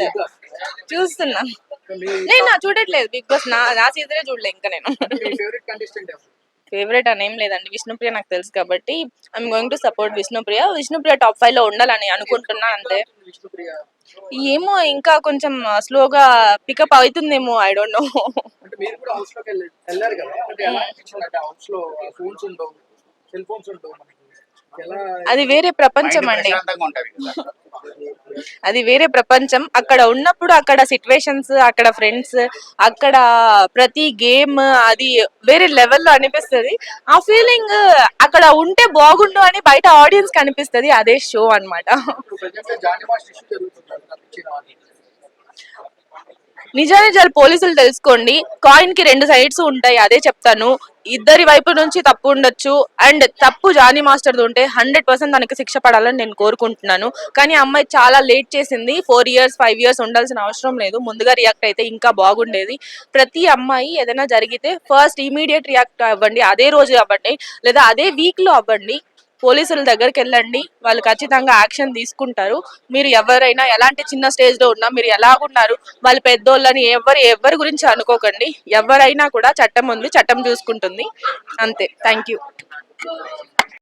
చూస్తారు చూస్తున్నా. నేను నా చూడట్లేదు బిగ్ బాస్ నా నా సీజనే చూడలే ఇంకా నేను. మీ ఫేవరెట్ అని ఏం లేదండి. విష్ణుప్రియ నాకు తెలుసు కాబట్టి I'm going to support Vishnupriya. Vishnupriya top ఫైవ్లో ఉండాలని అనుకుంటున్నా అంతే. ఏమో ఇంకా కొంచెం స్లోగా పికప్ అవుతుందేమో ఐ డోంట్ నో అంటే మీరు కూడా హౌస్లోకి వెళ్ళి వెళ్ళారు కదా? అంటే ఎలా అనిపించింది? అంటే హౌస్లో ఫోన్స్ ఉండవు సెల్ ఫోన్స్ ఉండవు మనకి. ఎలా అది వేరే ప్రపంచం అండి. అది వేరే ప్రపంచం. అక్కడ ఉన్నప్పుడు అక్కడ సిచ్యువేషన్స్ అక్కడ ఫ్రెండ్స్ అక్కడ ప్రతి గేమ్ అది వేరే లెవెల్లో అనిపిస్తుంది. ఆ ఫీలింగ్ అక్కడ ఉంటే బాగుండు అని బయట ఆడియన్స్ కనిపిస్తుంది అదే షో అన్నమాట. ఇప్పుడు ప్రజెంట్ నిజానిజాలు పోలీసులు తెలుసుకోండి. కాయిన్కి రెండు సైడ్స్ ఉంటాయి అదే చెప్తాను. ఇద్దరి వైపు నుంచి తప్పు ఉండొచ్చు అండ్ తప్పు జానీ మాస్టర్ది ఉంటే హండ్రెడ్ పర్సెంట్ తనకి శిక్ష పడాలని నేను కోరుకుంటున్నాను. కానీ అమ్మాయి చాలా లేట్ చేసింది ఫోర్ ఇయర్స్ ఫైవ్ ఇయర్స్ ఉండాల్సిన అవసరం లేదు. ముందుగా రియాక్ట్ అయితే ఇంకా బాగుండేది. ప్రతి అమ్మాయి ఏదైనా జరిగితే ఫస్ట్ ఇమీడియట్ రియాక్ట్ అవ్వండి అదే రోజు అవ్వండి లేదా అదే వీక్లో అవ్వండి. పోలీసుల దగ్గరికి వెళ్ళండి వాళ్ళు ఖచ్చితంగా యాక్షన్ తీసుకుంటారు. మీరు ఎవరైనా ఎలాంటి చిన్న స్టేజ్లో ఉన్నా మీరు ఎలాగున్నారు వాళ్ళు పెద్దోళ్ళని ఎవరు ఎవరి గురించి అనుకోకండి. ఎవరైనా కూడా చట్టం ఉంది చట్టం చూసుకుంటుంది. అంతే. Thank you